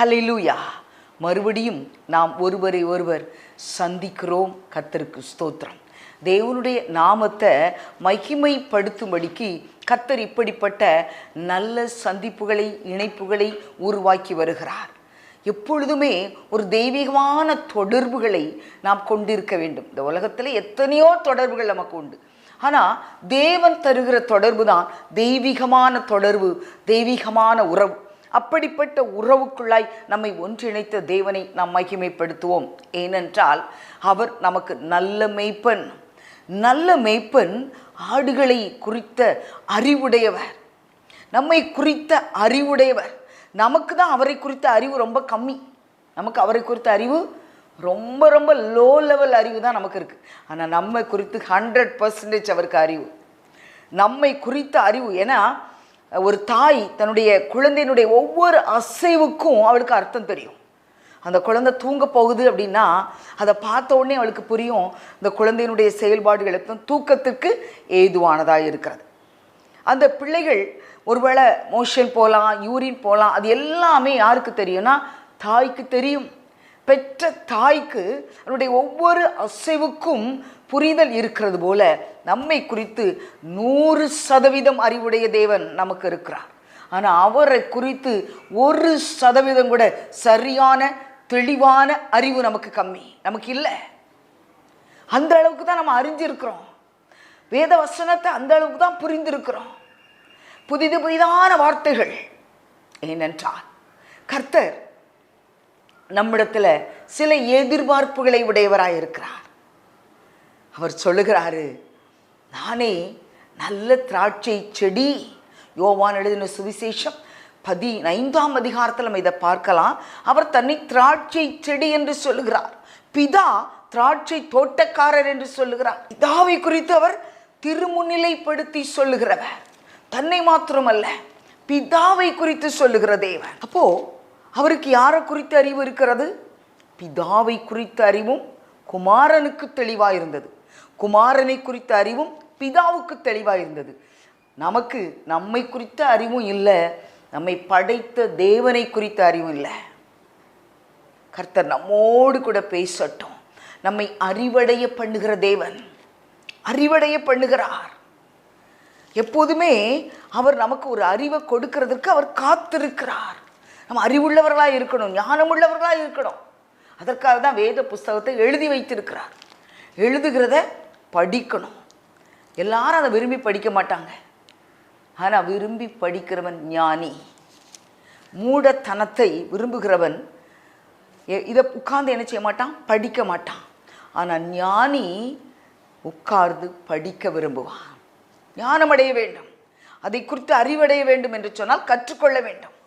ஹலிலூயா மறுபடியும் நாம் ஒருவரை ஒருவர் சந்திக்கிறோம். கத்தருக்கு ஸ்தோத்திரம். தேவனுடைய நாமத்தை மகிமைப்படுத்தும்படிக்கு கத்தர் இப்படிப்பட்ட நல்ல சந்திப்புகளை இணைப்புகளை உருவாக்கி வருகிறார். எப்பொழுதுமே ஒரு தெய்வீகமான தொடர்புகளை நாம் கொண்டிருக்க வேண்டும். இந்த உலகத்தில் எத்தனையோ தொடர்புகள் நமக்கு உண்டு. ஆனால் தேவன் தருகிற தொடர்பு தான் தெய்வீகமான தொடர்பு தெய்வீகமான உறவு. அப்படிப்பட்ட உறவுக்குள்ளாய் நம்மை ஒன்றிணைத்த தேவனை நாம் மகிமைப்படுத்துவோம். ஏனென்றால் அவர் நமக்கு நல்ல மெய்ப்பன். நல்ல மெய்ப்பன் ஆடுகளை குறித்த அறிவுடையவர். நம்மை குறித்த அறிவுடையவர். நமக்கு தான் அவரை குறித்த அறிவு ரொம்ப கம்மி. நமக்கு அவரை குறித்த அறிவு ரொம்ப ரொம்ப லோ லெவல் அறிவு தான் நமக்கு இருக்குது ஆனால் நம்மை குறித்து ஹண்ட்ரட் பர்சன்டேஜ் அவருக்கு அறிவு. நம்மை குறித்த அறிவு. ஏன்னா ஒரு தாய் தன்னுடைய குழந்தையினுடைய ஒவ்வொரு அசைவுக்கும் அவளுக்கு அர்த்தம் தெரியும். அந்த குழந்தை தூங்க போகுது அப்படின்னா அதை பார்த்த உடனே அவளுக்கு புரியும் இந்த குழந்தையினுடைய செயல்பாடுகளுக்கும் தூக்கத்துக்கு ஏதுவானதாக இருக்கிறது. அந்த பிள்ளைகள் ஒருவேளை மோஷன் போகலாம் யூரின் போகலாம் அது எல்லாமே யாருக்கு தெரியும்னா தாய்க்கு தெரியும். பெற்ற தாய்க்கு அவருடைய ஒவ்வொரு அசைவுக்கும் புரிதல் இருக்கிறது போல நம்மை குறித்து நூறு சதவீதம் அறிவுடைய தேவன் நமக்கு இருக்கிறார். ஆனால் அவரை குறித்து ஒரு சதவீதம் கூட சரியான தெளிவான அறிவு நமக்கு கம்மி. நமக்கு இல்லை. அந்த அளவுக்கு தான் நம்ம அறிஞ்சிருக்கிறோம். வேத வசனத்தை அந்த அளவுக்கு தான் புரிந்திருக்கிறோம். புதிது புதிதான வார்த்தைகள். ஏனென்றால் கர்த்தர் நம்மிடத்தில் சில எதிர்பார்ப்புகளை உடையவராக இருக்கிறார் அவர் சொல்லுகிறாரு நானே நல்ல திராட்சை செடி. யோவான் எழுதின சுவிசேஷம் பதினைந்தாம் அதிகாரத்தில் நம்ம இதை பார்க்கலாம். அவர் தன்னை திராட்சை செடி என்று சொல்லுகிறார். பிதா திராட்சை தோட்டக்காரர் என்று சொல்லுகிறார். பிதாவை குறித்து அவர் திருமுன்னிலைப்படுத்தி சொல்லுகிறவர். தன்னை மாத்திரமல்ல பிதாவை குறித்து சொல்லுகிற தேவன். அப்போ அவருக்கு யாரை குறித்த அறிவு இருக்கிறது? பிதாவை குறித்த அறிவும் குமாரனுக்கு தெளிவாக இருந்தது குமாரனை குறித்த அறிவும் பிதாவுக்கு தெளிவாக இருந்தது நமக்கு நம்மை குறித்த அறிவும் இல்லை நம்மை படைத்த தேவனை குறித்த அறிவும் இல்லை. கர்த்தர் நம்மோடு கூட பேசட்டும். நம்மை அறிவடைய பண்ணுகிற தேவன் அறிவடைய பண்ணுகிறார். எப்போதுமே அவர் நமக்கு ஒரு அறிவை கொடுக்கறதற்கு அவர் காத்திருக்கிறார். நம்ம அறிவுள்ளவர்களாக இருக்கணும் ஞானமுள்ளவர்களாக இருக்கணும். அதற்காக தான் வேத புஸ்தகத்தை எழுதி வைத்திருக்கிறார். எழுதுகிறத படிக்கணும். எல்லாரும் அதை விரும்பி படிக்க மாட்டாங்க. ஆனால் விரும்பி படிக்கிறவன் ஞானி. மூடத்தனத்தை விரும்புகிறவன் எ- இதை உட்கார்ந்து என்ன செய்ய மாட்டான்? படிக்க மாட்டான். ஆனால் ஞானி உட்கார்ந்து படிக்க விரும்புவான். ஞானமடைய வேண்டும். அதை குறித்து அறிவடைய வேண்டும் என்று சொன்னால் கற்றுக்கொள்ள வேண்டும்.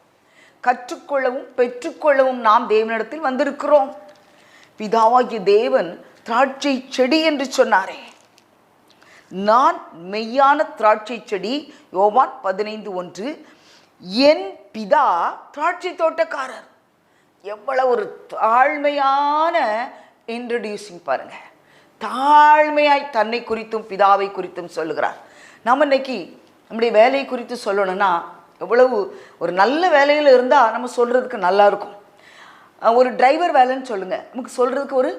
கற்றுக்கொள்ளவும் பெற்றுக்கொள்ளவும் நாம் தேவனிடத்தில் வந்திருக்கிறோம். பிதாவாகிய தேவன் திராட்சை செடி என்று சொன்னாரே. நான் மெய்யான திராட்சை செடி யோவான் பதினைந்து ஒன்று. என் பிதா திராட்சை தோட்டக்காரர். எவ்வளவு ஒரு தாழ்மையான இன்ட்ரடியூசிங் பாருங்க. தாழ்மையாய் தன்னை குறித்தும் பிதாவை குறித்தும் சொல்லுகிறார். நம்ம இன்னைக்கு நம்முடைய வேலையை குறித்து சொல்லணும்னா எவ்வளவு ஒரு நல்ல வேலையில் இருந்தால் நம்ம சொல்கிறதுக்கு நல்லா இருக்கும். ஒரு டிரைவர் வேலைன்னு சொல்லுங்கள் நமக்கு சொல்கிறதுக்கு ஒரு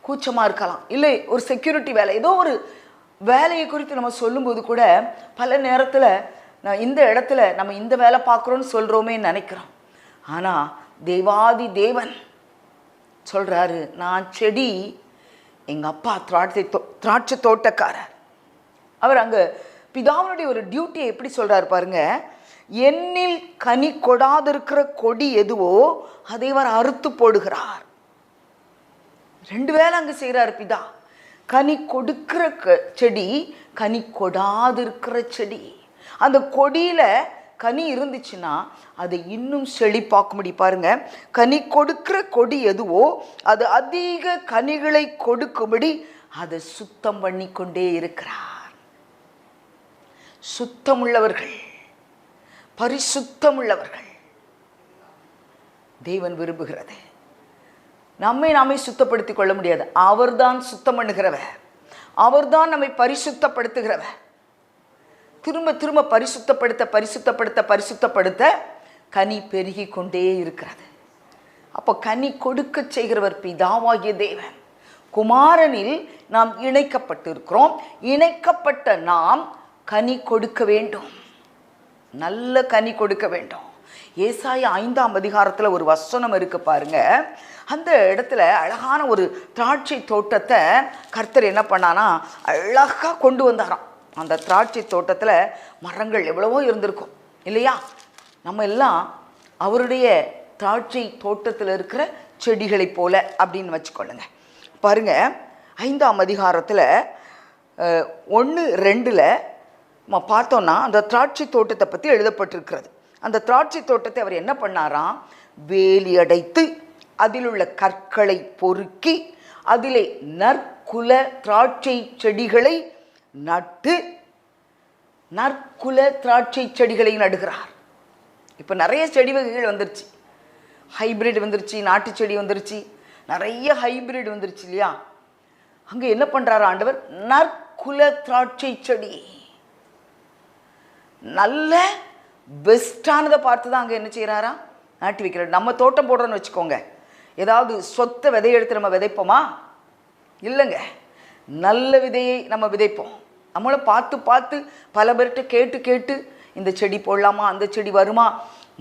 கூச்சமாக இருக்கலாம். இல்லை ஒரு செக்யூரிட்டி வேலை. ஏதோ ஒரு வேலையை குறித்து நம்ம சொல்லும்போது கூட பல நேரத்தில் நான் இந்த இடத்துல நம்ம இந்த வேலை பார்க்குறோன்னு சொல்கிறோமே நினைக்கிறோம். ஆனால் தேவாதி தேவன் சொல்கிறாரு நான் செடி எங்கள் அப்பா திராட்சை தோ திராட்சை தோட்டக்காரர். அவர் அங்கே பிதாவினுடைய ஒரு டியூட்டியை எப்படி சொல்கிறார் பாருங்க. என்னில் கனி கொடாதிருக்கிற கொடி எதுவோ அதை அவர் அறுத்து போடுகிறார். ரெண்டு வேலை அங்கே செய்கிறார் பிதா. கனி கொடுக்கிற க- செடி கனி கொடாதிருக்கிற செடி. அந்த கொடியில் கனி இருந்துச்சுன்னா அதை இன்னும் செழிப்பாக்கும்படி பாருங்க. கனி கொடுக்கிற கொடி எதுவோ அது அதிக கனிகளை கொடுக்கும்படி அதை சுத்தம் பண்ணி கொண்டே இருக்கிறார். சுத்தமுள்ளவர்கள் பரிசுத்தமுள்ளவர்கள். தேவன் விரும்புகிறது. நம்மை நாமே சுத்தப்படுத்திக் கொள்ள முடியாது. அவர்தான் சுத்தம் பண்ணுகிறவ அவர்தான் நம்மை பரிசுத்தப்படுத்துகிறவ திரும்ப திரும்ப பரிசுத்தப்படுத்த பரிசுத்தப்படுத்த பரிசுத்தப்படுத்த கனி பெருகி கொண்டே இருக்கிறது. அப்போ கனி கொடுக்க செய்கிறவர் பிதாவாகிய தேவன். குமாரனில் நாம் இணைக்கப்பட்டிருக்கிறோம். இணைக்கப்பட்ட நாம் கனி கொடுக்க வேண்டும். நல்ல கனி கொடுக்க வேண்டும். ஏசாய ஐந்தாம் அதிகாரத்தில் ஒரு வசனம் இருக்கு பாருங்கள் அந்த இடத்துல அழகான ஒரு திராட்சை தோட்டத்தை கர்த்தர் என்ன பண்ணானா அழகாக கொண்டு வந்தாராம். அந்த திராட்சை தோட்டத்தில் மரங்கள் எவ்வளவோ இருந்திருக்கும் இல்லையா? நம்ம எல்லாம் அவருடைய திராட்சை தோட்டத்தில் இருக்கிற செடிகளைப் போல அப்படின்னு வச்சுக்கொள்ளுங்க. பாருங்க ஐந்தாம் அதிகாரத்தில் ஒன்று ரெண்டில் நம்ம பார்த்தோன்னா அந்த திராட்சை தோட்டத்தை பற்றி எழுதப்பட்டிருக்கிறது. அந்த திராட்சை தோட்டத்தை அவர் என்ன பண்ணாராம்? வேலி அடைத்து அதில் உள்ள கற்களை பொறுக்கி அதிலே நற்குல திராட்சை செடிகளை நட்டு நற்குல திராட்சை செடிகளை நடுகிறார். இப்போ நிறைய செடி வகைகள் வந்துருச்சு. ஹைபிரிட் வந்துருச்சு நாட்டு செடி வந்துருச்சு நிறைய ஹைபிரிட் வந்துருச்சு இல்லையா? அங்கே என்ன பண்ணுறாரு ஆண்டவர்? நற்குல திராட்சை செடி. நல்ல பெஸ்ட்டானதை பார்த்து தான் அங்கே என்ன செய்கிறாரா நாட்டி வைக்கிறார். நம்ம தோட்டம் போடுறோன்னு வச்சுக்கோங்க. ஏதாவது சொத்தை விதையை எடுத்து நம்ம விதைப்போமா? இல்லைங்க. நல்ல விதையை நம்ம விதைப்போம். நம்மளும் பார்த்து பார்த்து பல பேர்கிட்ட கேட்டு கேட்டு இந்த செடி போடலாமா அந்த செடி வருமா?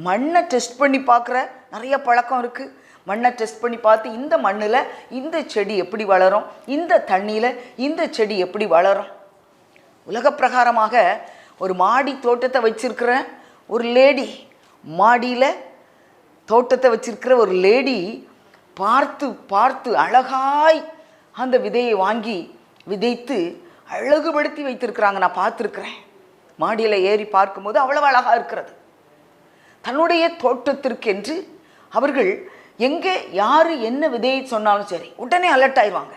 மண்ணை டெஸ்ட் பண்ணி பார்க்குற நிறைய பழக்கம் இருக்குது மண்ணை டெஸ்ட் பண்ணி பார்த்து இந்த மண்ணில் இந்த செடி எப்படி வளரும்? இந்த தண்ணியில் இந்த செடி எப்படி வளரும்? உலக பிரகாரமாக ஒரு மாடி தோட்டத்தை வச்சிருக்கிற ஒரு லேடி மாடியில் தோட்டத்தை வச்சிருக்கிற ஒரு லேடி பார்த்து பார்த்து அழகாய் அந்த விதையை வாங்கி விதைத்து அழகுபடுத்தி வைத்திருக்கிறாங்க. நான் பார்த்துருக்குறேன். மாடியில் ஏறி பார்க்கும்போது அவ்வளவு அழகாக இருக்கிறது. தன்னுடைய தோட்டத்திற்கென்று அவர்கள் எங்கே யார் என்ன விதையை சொன்னாலும் சரி உடனே அலர்ட் ஆயிடுவாங்க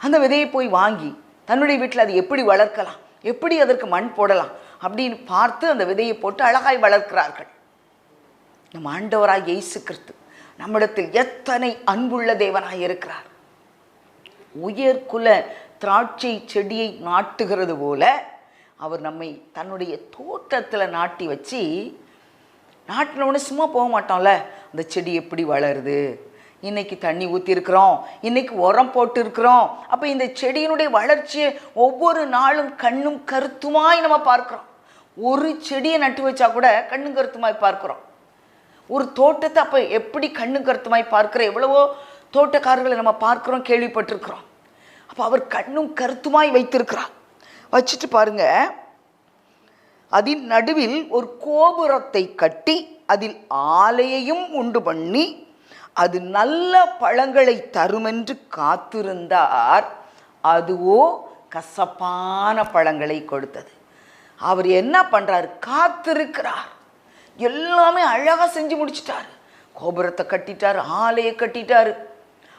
அந்த விதையை போய் வாங்கி தன்னுடைய வீட்டில் அது எப்படி வளர்க்கலாம் எப்படி அதற்கு மண் போடலாம் அப்படின்னு பார்த்து அந்த விதையை போட்டு அழகாய் வளர்க்கிறார்கள். நம் ஆண்டவராக இயேசு கிறிஸ்து. நம்மிடத்தில் எத்தனை அன்புள்ள தேவனாக இருக்கிறார். உயர்குல திராட்சை செடியை நாட்டுகிறது போல அவர் நம்மை தன்னுடைய தோட்டத்தில் நாட்டி வச்சு நாட்டினோடனே சும்மா போக மாட்டோம்ல. அந்த செடி எப்படி வளருது? இன்றைக்கி தண்ணி ஊற்றிருக்கிறோம் இன்றைக்கி உரம் போட்டிருக்கிறோம். அப்போ இந்த செடியினுடைய வளர்ச்சியை ஒவ்வொரு நாளும் கண்ணும் கருத்துமாய் நம்ம பார்க்குறோம். ஒரு செடியை நட்டு வச்சா கூட கண்ணும் கருத்துமாய் பார்க்குறோம். ஒரு தோட்டத்தை அப்போ எப்படி கண்ணு கருத்துமாய் பார்க்குற எவ்வளவோ தோட்டக்காரர்களை நம்ம பார்க்குறோம் கேள்விப்பட்டிருக்கிறோம். அப்போ அவர் கண்ணும் கருத்துமாய் வைத்திருக்கிறார். வச்சுட்டு பாருங்க. அதன் நடுவில் ஒரு கோபுரத்தை கட்டி அதில் ஆலையையும் உண்டு பண்ணி அது நல்ல பழங்களை தருமென்று காத்திருந்தார். அதுவோ கசப்பான பழங்களை கொடுத்தது. அவர் என்ன பண்ணுறார் காத்திருக்கிறார். எல்லாமே அழகாக செஞ்சு முடிச்சிட்டார். கோபுரத்தை கட்டிட்டார் ஆலையை கட்டிட்டார்.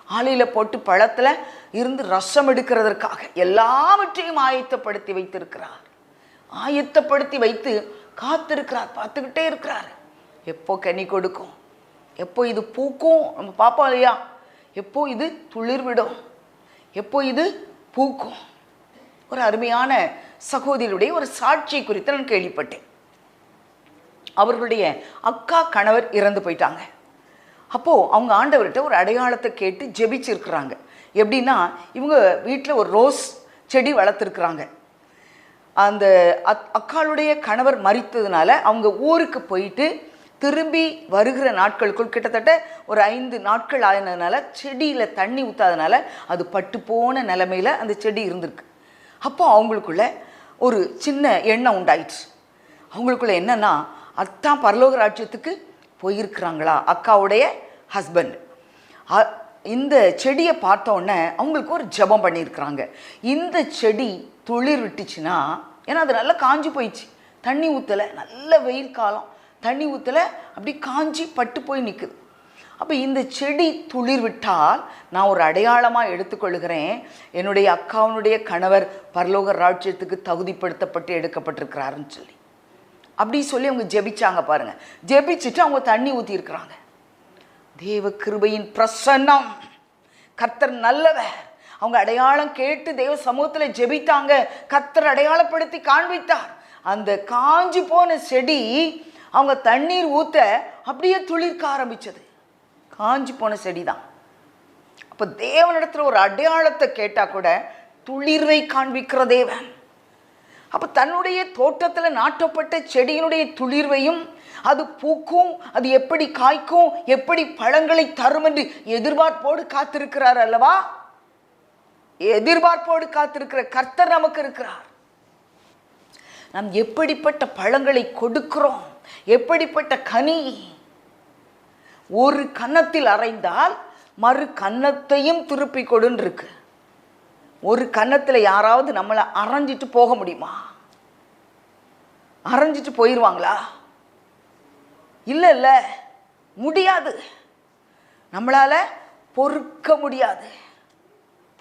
ஆலையில் போட்டு பழத்தில் இருந்து ரசம் எடுக்கிறதற்காக எல்லாவற்றையும் ஆயத்தப்படுத்தி வைத்திருக்கிறார். ஆயத்தப்படுத்தி வைத்து காத்திருக்கிறார் பார்த்துக்கிட்டே இருக்கிறார். எப்போ கனி கொடுக்கும்? எப்போ இது பூக்கும்? நம்ம பார்ப்போம் இல்லையா? எப்போ இது துளிர்விடும்? எப்போ இது பூக்கும்? ஒரு அருமையான சகோதரியுடைய ஒரு சாட்சி குறித்து நான் கேள்விப்பட்டேன். அவர்களுடைய அக்கா கணவர் இறந்து போயிட்டாங்க. அப்போது அவங்க ஆண்டவர்கிட்ட ஒரு அடையாளத்தை கேட்டு ஜெபிச்சிருக்கிறாங்க. எப்படின்னா இவங்க வீட்டில் ஒரு ரோஸ் செடி வளர்த்துருக்குறாங்க. அந்த அக் அக்காளுடைய கணவர் மறித்ததுனால அவங்க ஊருக்கு போயிட்டு திரும்பி வருகிற நாட்களுக்குள் கிட்டத்தட்ட ஒரு ஐந்து நாட்கள் ஆயினதுனால செடியில் தண்ணி ஊற்றாதனால அது பட்டு போன நிலமையில அந்த செடி இருந்திருக்கு. அப்போ அவங்களுக்குள்ள ஒரு சின்ன எண்ணம் உண்டாயிடுச்சு. அவங்களுக்குள்ள என்னன்னா அத்தான் பரலோக ராஜ்யத்துக்கு போயிருக்கிறாங்களா? அக்காவுடைய ஹஸ்பண்ட் இந்த செடியை பார்த்தோன்னே அவங்களுக்கு ஒரு ஜெபம் பண்ணியிருக்கிறாங்க. இந்த செடி துளிர் விட்டுச்சுன்னா ஏன்னா அது நல்லா காஞ்சி போயிடுச்சு. தண்ணி ஊற்றலை நல்ல வெயில் காலம். தண்ணி ஊற்றலை அப்படி காஞ்சி பட்டு போய் நிற்குது அப்போ இந்த செடி துளிர் விட்டால் நான் ஒரு அடையாளமாக எடுத்துக்கொள்கிறேன். என்னுடைய அக்காவுடைய கணவர் பரலோக ராஜ்யத்துக்கு தகுதிப்படுத்தப்பட்டு எடுக்கப்பட்டிருக்கிறாருன்னு சொல்லி. அப்படி சொல்லி அவங்க ஜெபிச்சாங்க பாருங்க. ஜெபிச்சுட்டு அவங்க தண்ணி ஊற்றிருக்கிறாங்க தேவ கிருபையின் பிரசன்னம். கர்த்தர் நல்லவர். அவங்க அடையாளம் கேட்டு தேவ சமூகத்தில் ஜெபித்தாங்க. கர்த்தர் அடையாளப்படுத்தி காண்பித்தார். அந்த காஞ்சி போன செடி அவங்க தண்ணீர் ஊத்த அப்படியே துளிர்க்க ஆரம்பிச்சது. காஞ்சி போன செடி தான் அப்போ தேவனிடத்தில் ஒரு அடையாளத்தை கேட்டால் கூட துளிர்வை காண்பிக்கிற தேவன். அப்போ தன்னுடைய தோட்டத்தில் நாட்டப்பட்ட செடியினுடைய துளிர்வையும் அது பூக்கும் அது எப்படி காய்க்கும் எப்படி பழங்களை தரும் என்று எதிர்பார்ப்போடு காத்திருக்கிறார் அல்லவா? எதிர்பார்ப்போடு காத்திருக்கிற கர்த்தர் நமக்கு இருக்கிறார். நாம் எப்படிப்பட்ட பழங்களை கொடுக்கிறோம்? எப்படிப்பட்ட கனி? ஒரு கன்னத்தில் அரைந்தால் மறு கன்னத்தையும் திருப்பி கொடுன்னு இருக்கு. ஒரு கன்னத்தில் யாராவது நம்மளை அரைஞ்சிட்டு போக முடியுமா? அரைஞ்சிட்டு போயிடுவாங்களா இல்லை இல்லை முடியாது. நம்மளால் பொறுக்க முடியாது.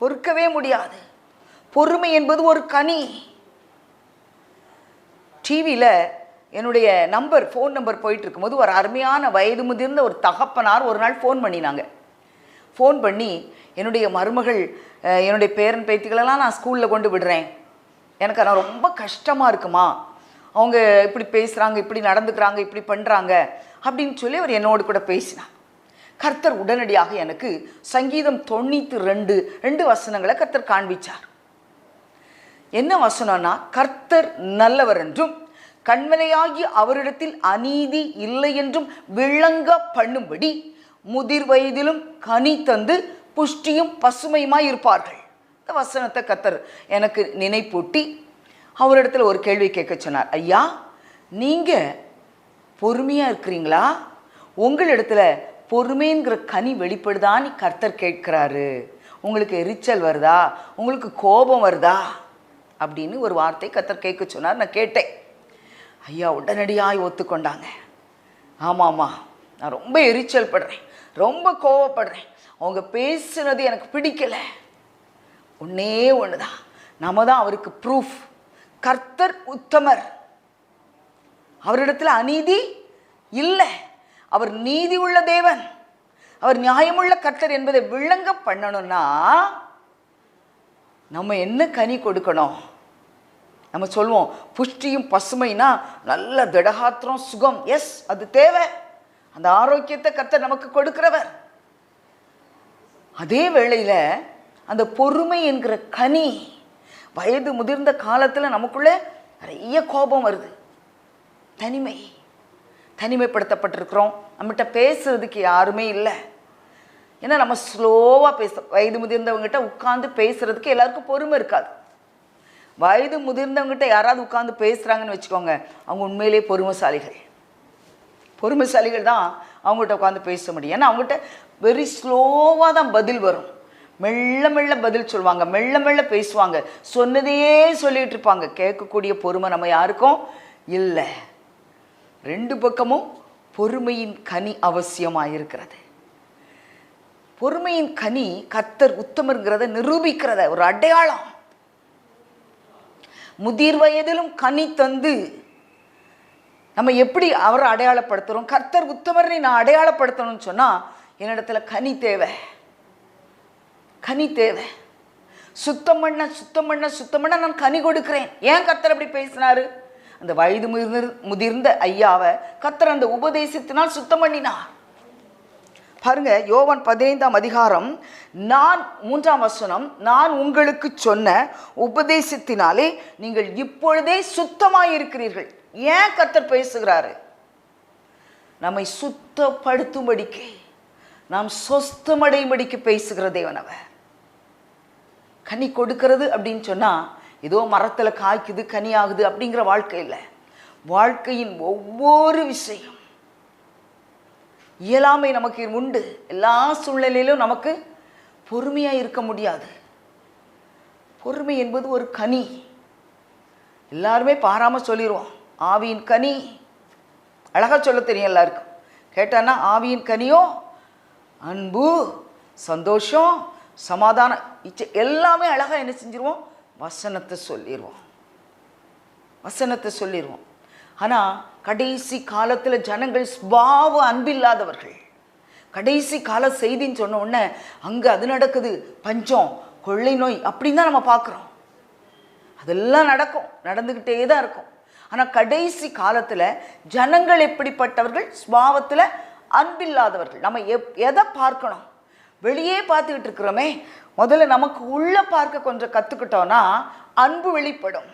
பொறுக்கவே முடியாது. பொறுமை என்பது ஒரு கனி. டிவியில் என்னுடைய நம்பர் ஃபோன் நம்பர் போயிட்டு இருக்கும்போது ஒரு அருமையான வயது முதிர்ந்த ஒரு தகப்பனார் ஒரு நாள் ஃபோன் பண்ணினாங்க. ஃபோன் பண்ணி என்னுடைய மருமகள் என்னுடைய பேரன் பேத்திகளெல்லாம் நான் ஸ்கூலில் கொண்டு விடுறேன். எனக்கு ஆனால் ரொம்ப கஷ்டமாக இருக்குமா? அவங்க இப்படி பேசுகிறாங்க இப்படி நடந்துக்கிறாங்க இப்படி பண்ணுறாங்க அப்படின்னு சொல்லி அவர் என்னோடு கூட பேசினார். கர்த்தர் உடனடியாக எனக்கு சங்கீதம் தொண்ணூற்றி ரெண்டு ரெண்டு வசனங்களை கர்த்தர் காண்பிச்சார். என்ன வசனம்னா கர்த்தர் நல்லவர் என்றும் கண்மலையாகி அவரிடத்தில் அநீதி இல்லை என்றும் விளங்க பண்ணும்படி முதிர் வயதிலும் கனி தந்து புஷ்டியும் பசுமையுமாய் இருப்பார்கள். இந்த வசனத்தை கத்தர் எனக்கு நினைப்பூட்டி அவரிடத்துல ஒரு கேள்வி கேட்க சொன்னார். ஐயா நீங்கள் பொறுமையாக இருக்கிறீங்களா? உங்களிடத்துல பொறுமைங்கிற கனி வெளிப்படுதான்னு கர்த்தர் கேட்கிறாரு. உங்களுக்கு எரிச்சல் வருதா? உங்களுக்கு கோபம் வருதா? அப்படின்னு ஒரு வார்த்தை கத்தர் கேட்க சொன்னார். நான் கேட்டேன். ஐயா உடனடியாக ஒத்துக்கொண்டாங்க. ஆமாம் ஆமாம் நான் ரொம்ப எரிச்சல் படுறேன். ரொம்ப கோவப்படுறேன். அவங்க பேசுனது எனக்கு பிடிக்கலை. ஒன்றே ஒன்று தான் நம்ம தான் அவருக்கு ப்ரூஃப் கர்த்தர் உத்தமர். அவரிடத்தில் அநீதி இல்லை. அவர் நீதி உள்ள தேவன். அவர் நியாயமுள்ள கர்த்தர் என்பதை விளங்க பண்ணணும்னா நம்ம என்ன கனி கொடுக்கணும்? நம்ம சொல்லுவோம் புஷ்டியும் பசுமைனா நல்ல திடகாத்திரம் சுகம். எஸ் அது தேவை. அந்த ஆரோக்கியத்தை கத்த நமக்கு கொடுக்கிறவர். அதே வேளையில் அந்த பொறுமை என்கிற கனி வயது முதிர்ந்த காலத்தில் நமக்குள்ளே நிறைய கோபம் வருது. தனிமை தனிமைப்படுத்தப்பட்டிருக்கிறோம். நம்மகிட்ட பேசுறதுக்கு யாருமே இல்லை. ஏன்னா நம்ம ஸ்லோவாக பேச வயது முதிர்ந்தவங்ககிட்ட உட்காந்து பேசுறதுக்கு எல்லாருக்கும் பொறுமை இருக்காது. வயது முதிர்ந்தவங்ககிட்ட யாராவது உட்காந்து பேசுகிறாங்கன்னு வச்சுக்கோங்க அவங்க உண்மையிலேயே பொறுமைசாலிகள். பொறுமைசாலிகள் தான் அவங்ககிட்ட உட்காந்து பேச முடியும். ஏன்னா அவங்ககிட்ட வெரி ஸ்லோவாக தான் பதில் வரும். மெல்ல மெல்ல பதில் சொல்லுவாங்க. மெல்ல மெல்ல பேசுவாங்க. சொன்னதையே சொல்லிகிட்டு இருப்பாங்க. கேட்கக்கூடிய பொறுமை நம்ம யாருக்கும் இல்லை. ரெண்டு பக்கமும் பொறுமையின் கனி அவசியமாக இருக்கிறது. பொறுமையின் கனி கத்தர் உத்தமருங்கிறத நிரூபிக்கிறத ஒரு அடையாளம். முதிர் வயதிலும் கனி தந்து நம்ம எப்படி அவரை அடையாளப்படுத்துகிறோம் கர்த்தர் உத்தமரை நான் அடையாளப்படுத்தணும்னு சொன்னால் என்னிடத்துல கனி தேவை. கனி தேவை. சுத்தம் பண்ண சுத்தம் பண்ண சுத்தம் பண்ண நான் கனி கொடுக்கிறேன். ஏன் கர்த்தர் அப்படி பேசினாரு? அந்த வயது முதிர் முதிர்ந்த ஐயாவை கர்த்தர் அந்த உபதேசத்தினால் சுத்தம் பண்ணினார். பாருங்க யோவான் பதினைந்தாம் அதிகாரம் நான் மூன்றாம் வசனம் நான் உங்களுக்கு சொன்ன உபதேசத்தினாலே நீங்கள் இப்பொழுதே சுத்தமாக இருக்கிறீர்கள் ஏன் கர்த்தர் பேசுகிறாரு? நம்மை சுத்தப்படுத்தும்படிக்கு நாம் சொஸ்தமடையும்படிக்கு பேசுகிற தேவன் அவர். கனி கொடுக்கிறது அப்படின்னு சொன்னால் ஏதோ மரத்தில் காய்க்குது கனி ஆகுது அப்படிங்கிற வாழ்க்கை இல்லை. வாழ்க்கையின் ஒவ்வொரு விஷயம் இயலாமை நமக்கு உண்டு. எல்லா சூழ்நிலையிலும் நமக்கு பொறுமையாக இருக்க முடியாது. பொறுமை என்பது ஒரு கனி. எல்லாருமே பாராமல் சொல்லிடுவோம் ஆவியின் கனி. அழகாக சொல்ல தெரியும் எல்லாருக்கும். கேட்டான்னா ஆவியின் கனியோ அன்பு சந்தோஷம் சமாதானம் இச்சை எல்லாமே அழகாக என்ன செஞ்சிருவோம்? வசனத்தை சொல்லிடுவோம் வசனத்தை சொல்லிடுவோம் ஆனால் கடைசி காலத்தில் ஜனங்கள் ஸ்பாவ அன்பில்லாதவர்கள். கடைசி கால செய்தின்னு சொன்ன உடனே அங்கே அது நடக்குது பஞ்சம் கொள்ளை நோய் அப்படின்னு தான் நம்ம பார்க்குறோம் அதெல்லாம் நடக்கும் நடந்துக்கிட்டே தான் இருக்கும். ஆனால் கடைசி காலத்தில் ஜனங்கள் எப்படிப்பட்டவர்கள்? ஸ்பாவத்தில் அன்பில்லாதவர்கள். நம்ம எப் எதை பார்க்கணும்? வெளியே பார்த்துக்கிட்டு இருக்கிறோமே முதல்ல நமக்கு உள்ளே பார்க்க கொஞ்சம் கற்றுக்கிட்டோன்னா அன்பு வெளிப்படும்.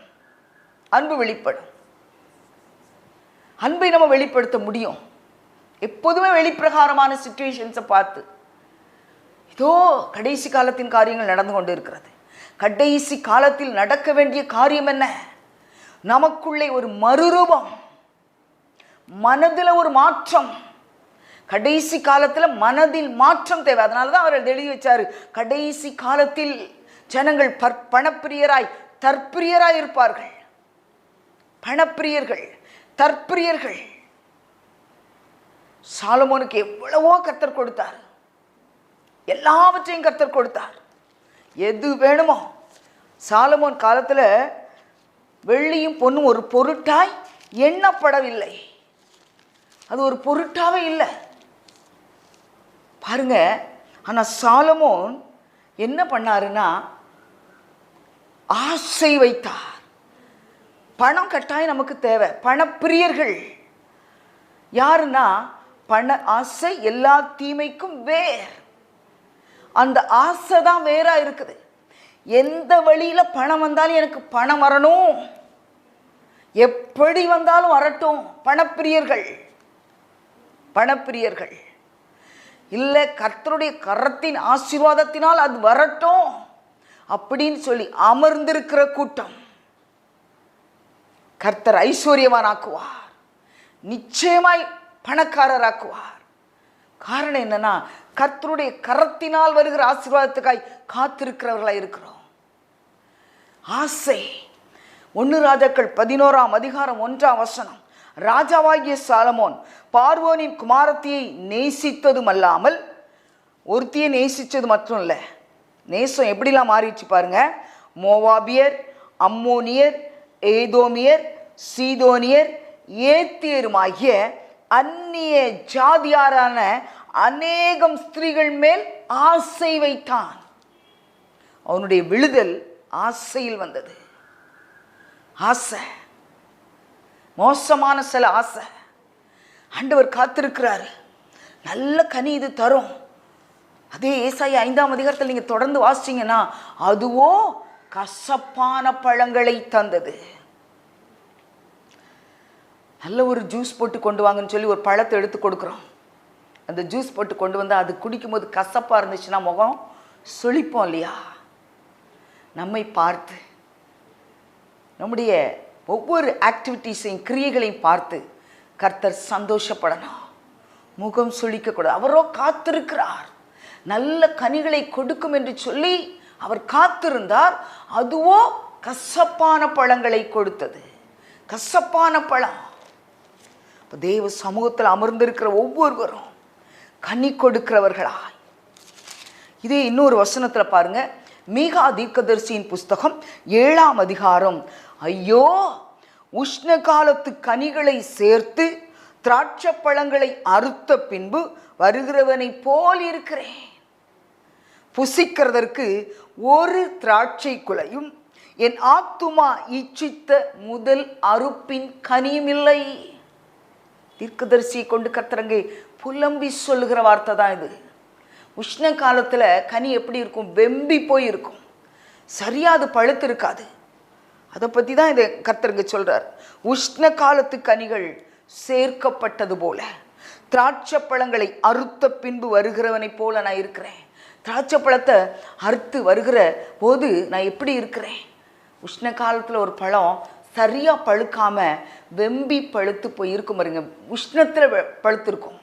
அன்பு வெளிப்படும். அன்பை நம்ம வெளிப்படுத்த முடியும். எப்போதுமே வெளிப்பிரகாரமான சுச்சுவேஷன்ஸை பார்த்து. இதோ கடைசி காலத்தின் காரியங்கள் நடந்து கொண்டு இருக்கிறது கடைசி காலத்தில் நடக்க வேண்டிய காரியம் என்ன? நமக்குள்ளே ஒரு மறுரூபம். மனதில் ஒரு மாற்றம். கடைசி காலத்தில் மனதில் மாற்றம் தேவை. அதனால தான் அவர் எழுதி வச்சார். கடைசி காலத்தில் ஜனங்கள் பற் பணப்பிரியராய் தற்பிரியராய் இருப்பார்கள். பணப்பிரியர்கள். தற்பிரியர்கள். சாலமோனுக்கு எவ்வளவோ கத்தர் கொடுத்தார். எல்லாவற்றையும் கத்தர் கொடுத்தார். எது வேணுமோ. சாலமோன் காலத்தில் வெள்ளியும் பொண்ணும் ஒரு பொருட்டாய் எண்ணப்படவில்லை. அது ஒரு பொருட்டாவே இல்லை. பாருங்க ஆனால் சாலமோன் என்ன பண்ணாருன்னா ஆசை வைத்தார். பணம் கட்டாயம் நமக்கு தேவை. பணப்பிரியர்கள். யாருன்னா பண ஆசை எல்லா தீமைக்கும் வேர். அந்த ஆசை தான் வேறாக இருக்குது. எந்த வழியில் பணம் வந்தாலும் எனக்கு பணம் வரணும். எப்படி வந்தாலும் வரட்டும். பணப்பிரியர்கள். பணப்பிரியர்கள். இல்லை கர்த்தருடைய கரத்தின் ஆசீர்வாதத்தினால் அது வரட்டும். அப்படின்னு சொல்லி அமர்ந்திருக்கிற கூட்டம். கர்த்தர் ஐஸ்வர்யவானாக்குவார். நிச்சயமாய் பணக்காரராக்குவார். காரணம் என்னன்னா கர்த்தருடைய கரத்தினால் வருகிற ஆசீர்வாதத்துக்காய் காத்திருக்கிறவர்களாக இருக்கிறோம். ஆசை. ஒன்று ராஜாக்கள் பதினோராம் அதிகாரம் ஒன்றாம் வசனம். ராஜாவாகிய சாலமோன் பார்வோனின் குமாரத்தியை நேசித்ததும் அல்லாமல் ஒருத்தியை நேசித்தது மட்டும் இல்லை. நேசம் எப்படிலாம் மாறிடுச்சு பாருங்க. மோவாபியர் அம்மோனியர் ஏதோமியர் சீதோனியர் ஏத்தியருமாகிய அந்நிய ஜாதியாரான அநேகம் ஸ்திரீகள் மேல் ஆசை வைத்தான். அவனுடைய விழுதல் ஆசையில் வந்தது. ஆசை. மோசமான சில ஆசை. ஆண்டவர் காத்திருக்கிறாரு. நல்ல கனி இது தரும். அதே ஏசாயி ஐந்தாம் அதிகாரத்தில் நீங்கள் தொடர்ந்து வாசிச்சீங்கன்னா அதுவோ கசப்பான பழங்களை தந்தது. நல்ல ஒரு ஜூஸ் போட்டு கொண்டு வாங்கன்னு சொல்லி ஒரு பழத்தை எடுத்து கொடுக்குறோம். அந்த ஜூஸ் போட்டு கொண்டு வந்தால் அது குடிக்கும்போது கசப்பாக இருந்துச்சுன்னா முகம் சுளிப்போம் இல்லையா? நம்மை பார்த்து நம்முடைய ஒவ்வொரு ஆக்டிவிட்டீஸையும் கிரியைகளையும் பார்த்து கர்த்தர் சந்தோஷப்படணும். முகம் சுழிக்கக்கூடாது அவரோ காத்திருக்கிறார். நல்ல கனிகளை கொடுக்கும் என்று சொல்லி அவர் காத்திருந்தார். அதுவோ கசப்பான பழங்களை கொடுத்தது. கசப்பான பழம். இப்போ தேவ சமூகத்தில் அமர்ந்திருக்கிற ஒவ்வொருவரும் கனி கொடுக்கிறவர்களாய். இதே இன்னொரு வசனத்தில் பாருங்க. மீகா தீர்க்கதரிசியின் புஸ்தகம் ஏழாம் அதிகாரம். ஐயோ உஷ்ண காலத்து கனிகளை சேர்த்து திராட்சை பழங்களை அறுத்த பின்பு வருகிறவனை போல் இருக்கிறேன். புசிக்கிறதற்கு ஒரு திராட்சை குலையும் என் ஆத்துமா இச்சித்த முதல் அறுப்பின் கனியுமில்லை. தீர்க்கதரிசியை கொண்டு கர்த்தரங்கே புலம்பி சொல்லுகிற வார்த்தை தான் இது. உஷ்ண காலத்தில் கனி எப்படி இருக்கும்? வெம்பி போய் இருக்கும் சரியாது பழுத்து இருக்காது அதை பற்றி தான் இதை கத்தருங்க சொல்கிறார் உஷ்ண காலத்து கனிகள் சேர்க்கப்பட்டது போல திராட்சை பழங்களை அறுத்த பின்பு வருகிறவனைப் போல நான் இருக்கிறேன். திராட்சை பழத்தை அறுத்து வருகிற போது நான் எப்படி இருக்கிறேன்? உஷ்ண காலத்தில் ஒரு பழம் சரியாக பழுக்காமல் வெம்பி பழுத்து போய் இருக்கும் பாருங்க. உஷ்ணத்தில் பழுத்திருக்கும்.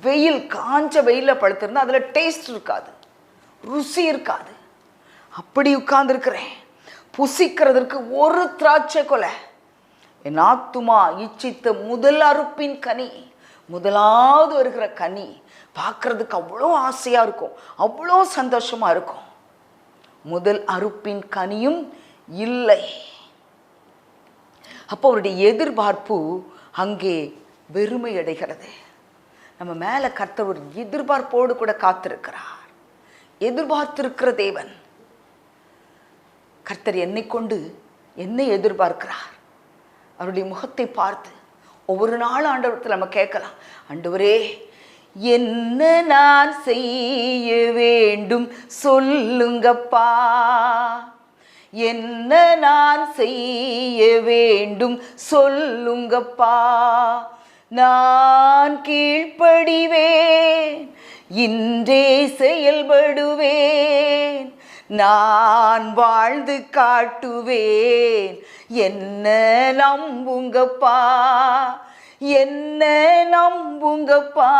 வெயில் காஞ்ச வெயிலில் பழுத்திருந்தால் அதில் டேஸ்ட் இருக்காது. ருசி இருக்காது. அப்படி உட்கார்ந்துருக்கிறேன். புசிக்கிறதற்கு ஒரு திராட்சை கொலை. என் ஆத்துமா இச்சித்த முதல் அறுப்பின் கனி. முதலாவது வருகிற கனி. பார்க்கறதுக்கு அவ்வளோ ஆசையாக இருக்கும். அவ்வளோ சந்தோஷமாக இருக்கும். முதல் அறுப்பின் கனியும் இல்லை. அப்போ அவருடைய எதிர்பார்ப்பு அங்கே வெறுமை அடைகிறது. நம்ம மேலே கர்த்தர் ஒரு எதிர்பார்ப்போடு கூட காத்திருக்கிறார். எதிர்பார்த்திருக்கிற தேவன். கர்த்தர் என்னை கொண்டு என்னை எதிர்பார்க்கிறார். அவருடைய முகத்தை பார்த்து ஒவ்வொரு நாள் ஆண்டவரத்தில் நம்ம கேட்கலாம். ஆண்டவரே என்ன நான் செய்ய வேண்டும் சொல்லுங்கப்பா. என்ன நான் செய்ய வேண்டும் சொல்லுங்கப்பா. நான் கீழ்ப்படிவேன் இன்றே செயல்படுவேன் நான் வாழ்ந்து காட்டுவேன். என்ன நம்புங்கப்பா. என்ன நம்புங்கப்பா?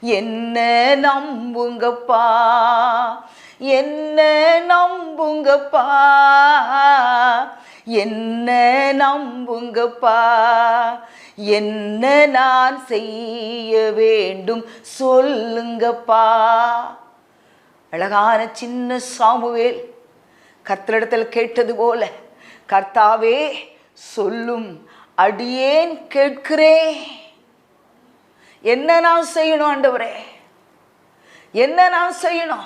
என்ன நம்புங்கப்பா? என்ன நம்புங்கப்பா? என்ன நம்புங்கப்பா? என்ன நான் செய்ய வேண்டும்? சொல்லுங்கப்பா. அழகான சின்ன சாமுவேல் கர்த்தரிடத்தில் கேட்டது போல கர்த்தாவே சொல்லும். அடியேன் கேட்கிறேன். என்ன நான் செய்யணும் ஆண்டவரே? என்ன நான் செய்யணும்?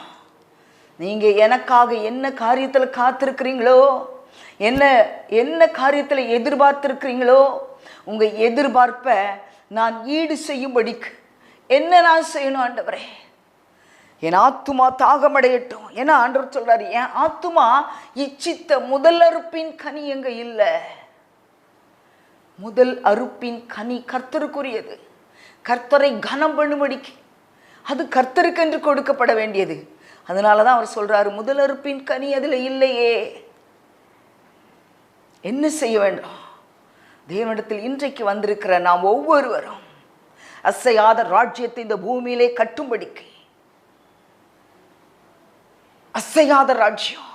நீங்க எனக்காக என்ன காரியத்தில் காத்திருக்கிறீங்களோ என்ன என்ன காரியத்தில் எதிர்பார்த்திருக்கிறீங்களோ உங்க எதிர்பார்ப்பை நான் ஈடு செய்யும்படிக்கு என்ன நான் செய்யணும் ஆண்டவரே? என் ஆத்துமா தாகமடையட்டும். ஏன்னா ஆண்டவர் சொல்றாரு? என் ஆத்துமா இச்சித்த முதலறுப்பின் கனி எங்க இல்லை. முதல் அறுப்பின் கனி கர்த்தருக்குரியது. கர்த்தரை கனம் பண்ணும்படிக்கு அது கர்த்தருக்கென்று கொடுக்கப்பட வேண்டியது. அதனால தான் அவர் சொல்கிறாரு முதல் அறுப்பின் கனி அதில் இல்லையே. என்ன செய்ய வேண்டும்? தேவனிடத்தில் இன்றைக்கு வந்திருக்கிற நாம் ஒவ்வொருவரும் அசையாத ராஜ்யத்தை இந்த பூமியிலே கட்டும்படிக்கு. அசையாத ராஜ்யம்.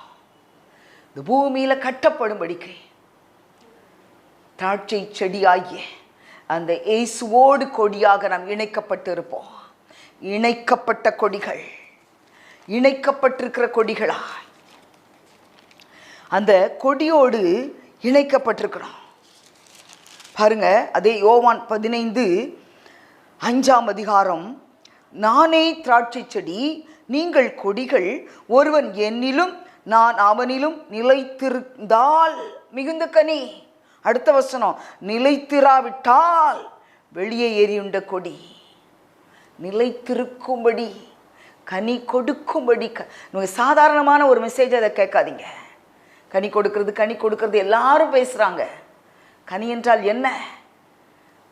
இந்த பூமியில் கட்டப்படும்படிக்கு. திராட்சை செடியாகிய அந்த இயேசுவோடு கொடியாக நாம் இணைக்கப்பட்டிருப்போம். இணைக்கப்பட்ட கொடிகள் இணைக்கப்பட்டிருக்கிற கொடிகளா அந்த கொடியோடு இணைக்கப்பட்டிருக்கிறோம். பாருங்க அதே யோவான் பதினைந்து அஞ்சாம் அதிகாரம். நானே திராட்சை செடி நீங்கள் கொடிகள் ஒருவன் என்னிலும் நான் அவனிலும் நிலைத்திருந்தால் மிகுந்த கனி. அடுத்த வசனம் நிலைத்திராவிட்டால் வெளியே எரியுண்ட கொடி நிலைத்திருக்கும்படி கனி கொடுக்கும்படி. க சாதாரணமான ஒரு மெசேஜ் அதை கேட்காதீங்க. கனி கொடுக்கறது கனி கொடுக்கறது எல்லாரும் பேசுகிறாங்க கனி என்றால் என்ன?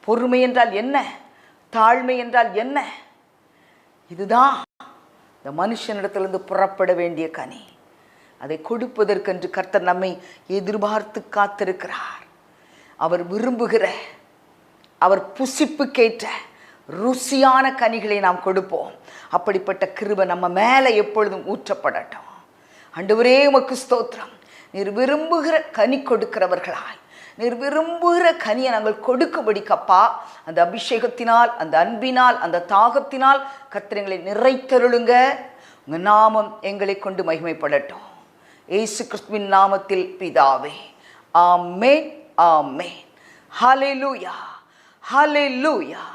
பொறுமை என்றால் என்ன? தாழ்மை என்றால் என்ன? இதுதான் இந்த மனுஷனிடத்திலிருந்து புறப்பட வேண்டிய கனி. அதை கொடுப்பதற்கென்று கர்த்தர் நம்மை எதிர்பார்த்து காத்திருக்கிறார். அவர் விரும்புகிற அவர் புசிப்புக்கேற்ற ருசியான கனிகளை நாம் கொடுப்போம். அப்படிப்பட்ட கிருபை நம்ம மேலே எப்பொழுதும் ஊற்றப்படட்டும். அண்டுவரே உமக்கு ஸ்தோத்திரம். நீர் விரும்புகிற கனி கொடுக்கிறவர்களாய். நீர் விரும்புகிற கனியை நாங்கள் கொடுக்கும்படிக்கப்பா. அந்த அபிஷேகத்தினால் அந்த அன்பினால் அந்த தாகத்தினால் கத்திரங்களை நிறைத்தருளுங்க. உங்கள் நாமம் எங்களை கொண்டு மகிமைப்படட்டும். ஏசு கிறிஸ்துவின் நாமத்தில் பிதாவே. ஆமே Amen. Hallelujah. Hallelujah.